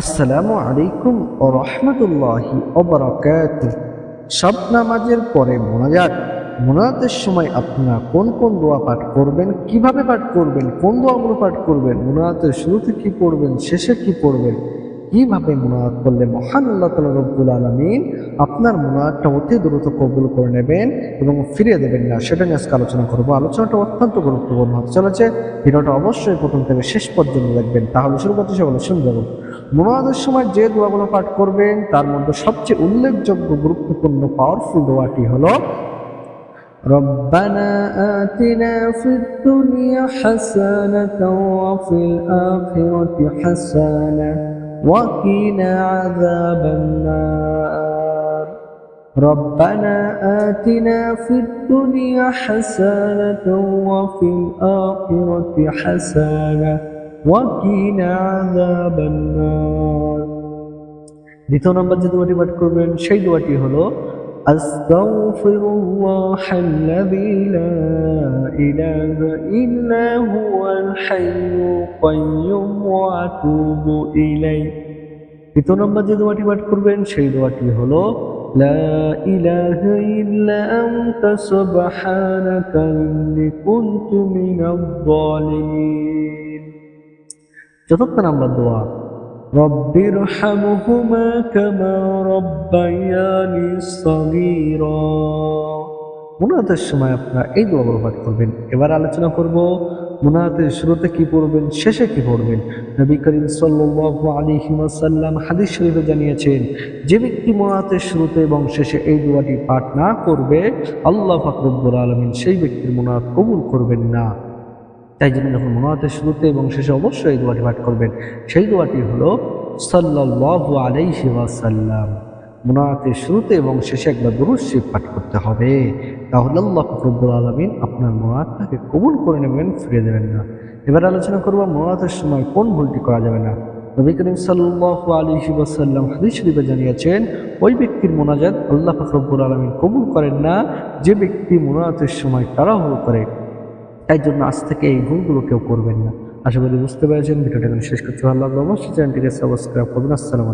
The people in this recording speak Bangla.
আসসালামু আলাইকুম ও রহমতুল্লাহি ওবরাকাত সব নামাজের পরে মোনাজাত। মোনাজাতের সময় আপনারা কোন কোন দোয়া পাঠ করবেন, কীভাবে পাঠ করবেন, কোন দোয়াগুলো পাঠ করবেন, মোনাজাতের শুরুতে কি পড়বেন, শেষে কি পড়বেন, কীভাবে মোনাজাত করলে মহান আল্লাহ তালা রব্বুল আলমিন আপনার মোনাজাতটা অতি দ্রুত কবুল করে নেবেন এবং ফিরিয়ে দেবেন না সেটা নিয়ে আজকে আলোচনা করবো আলোচনাটা অত্যন্ত গুরুত্বপূর্ণ হতে চলেছে ভিডিওটা অবশ্যই প্রথম থেকে শেষ পর্যন্ত দেখবেন তাহলে শুরু করতে সকলে শুনতে হবে মোনাজাতের সময় যে দোয়াগুলো পাঠ করবেন তার মধ্যে সবচেয়ে উল্লেখযোগ্য গুরুত্বপূর্ণ পাওয়ারফুল দোয়াটি হলো ربنا آتنا في الدنيا حسنة وفي الآخرة حسنة وقنا عذاب النار ربنا آتنا في الدنيا حسنة وفي الآخرة حسنة وقنا عذاب النار দ্বিতীয় নম্বর যে দোয়াটি পাঠ করবেন সেই দোয়াটি হলো أستغفر الله الذي لا إله إلا هو الحي القيوم وأتوب إليه তৃতীয় নম্বর যে দোয়াটি পাঠ করবেন সেই দোয়াটি হলো لا إله إلا أنت سبحانك إني كنت من الظالمين চতুর্থ নম্বর দোয়া رب ارحمهما كما ربياني صغيرا মুনাতের সময় আপনারা এই দোয়াগুলো পাঠ করবেন এবার আলোচনা করব মুনাতের শুরুতে কি পড়বেন, শেষে কি পড়বেন? নবী করিম সাল্লাল্লাহু আলাইহি ওয়াসাল্লাম হাদিস শরীফে জানিয়েছেন, যে ব্যক্তি মুনাতের শুরুতে এবং শেষে এই দোয়াটি পাঠ না করবে, আল্লাহ ফাকরুল আলমিন সেই ব্যক্তির মুনাত কবুল করবেন না। তাই জন্য যখন মোনাতের শুরুতে এবং শেষে অবশ্যই এই দোয়াটি পাঠ করবেন, সেই দোয়াটি হলো সাল্লাল্লাহু আলাইহি ওয়াসাল্লাম। মোনাতের শুরুতে এবং শেষে একবার দুরুদ শরীফ পাঠ করতে হবে। তাহলে আল্লাহ রব্বুল আলমিন আপনার মোনাতটাকে কবুল করে নেবেন ফিরে দেবেন না। এবার আলোচনা করব মোনাতের সময় কোন ভুলটি করা যাবে না। নবী করিম সাল্লাল্লাহু আলাইহি ওয়াসাল্লাম হাদিস শরীফে জানিয়েছেন, ওই ব্যক্তির মোনাজাত আল্লাহ রব্বুল আলমিন কবুল করেন না, যে ব্যক্তি মোনাতের সময় তাড়াহুড়ো করে। তাই জন্য আজ থেকে এই ভুলগুলো কেউ করবেন না। আশা করি বুঝতে পেরেছেন। ভিডিওটা এখানে শেষ করতে ভালো লাগল অবশ্যই চ্যানেলটিকে সাবস্ক্রাইব করবেন। আসসালামু